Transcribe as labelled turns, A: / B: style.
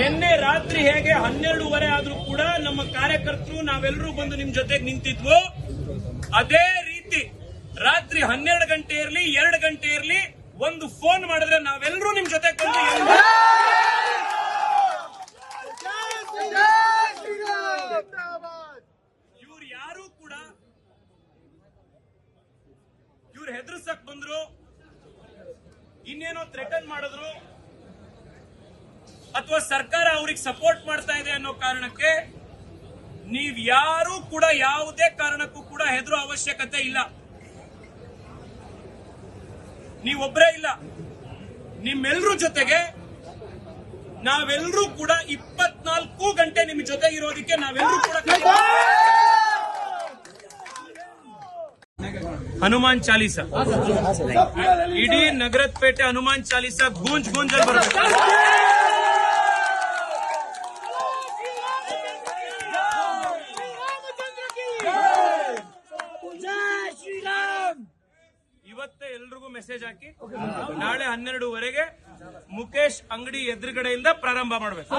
A: ನಿನ್ನೆ ರಾತ್ರಿ ಹೇಗೆ ಹನ್ನೆರಡೂವರೆ ಆದ್ರೂ ಕೂಡ ನಮ್ಮ ಕಾರ್ಯಕರ್ತರು ನಾವೆಲ್ಲರೂ ಬಂದು ನಿಮ್ ಜೊತೆಗೆ ನಿಂತಿದ್ವು. ಅದೇ ರೀತಿ ರಾತ್ರಿ ಹನ್ನೆರಡು ಗಂಟೆ ಇರಲಿ ಎರಡು ಗಂಟೆ ಇರಲಿ ಒಂದು ಫೋನ್ ಮಾಡಿದ್ರೆ ನಾವೆಲ್ಲರೂ ನಿಮ್ ಜೊತೆ ಬಂದು ಇವ್ರು ಯಾರು ಕೂಡ ಇವ್ರು ಹೆದರ್ಸಕ್ ಬಂದ್ರು. ಇನ್ನೇನೋ ಥ್ರೆಟನ್ ಮಾಡಿದ್ರು. ಅಥವಾ ಸರ್ಕಾರ ಅವ್ರಿಗೆ ಸಪೋರ್ಟ್ ಮಾಡ್ತಾ ಇದೆ ಅನ್ನೋ ಕಾರಣಕ್ಕೆ ನೀವ್ ಯಾರು ಕೂಡ ಯಾವುದೇ ಕಾರಣಕ್ಕೂ ಕೂಡ ಹೆದರೋ ಅವಶ್ಯಕತೆ ಇಲ್ಲ. ನೀವೊಬ್ಬರೇ ಇಲ್ಲ. ನಿಮ್ಮೆಲ್ಲರೂ ಜೊತೆಗೆ ನಾವೆಲ್ಲರೂ ಕೂಡ ಇಪ್ಪತ್ನಾಲ್ಕು ಗಂಟೆ ನಿಮ್ ಜೊತೆ ಇರೋದಕ್ಕೆ ನಾವೆಲ್ಲರೂ ಕೂಡ ಹನುಮಾನ್ ಚಾಲೀಸ. ಇಡೀ ನಗರದ ಪೇಟೆ ಹನುಮಾನ್ ಚಾಲೀಸ ಗೂಂಜ್ ಗೂಂಜಲ್ ಬರುತ್ತೆ. ಇವತ್ತೇ ಎಲ್ರಿಗೂ ಮೆಸೇಜ್ ಹಾಕಿ ನಾಳೆ ಹನ್ನೆರಡುವರೆಗೆ ಮುಖೇಶ್ ಅಂಗಡಿ ಎದುರುಗಡೆಯಿಂದ ಪ್ರಾರಂಭ ಮಾಡಬೇಕು.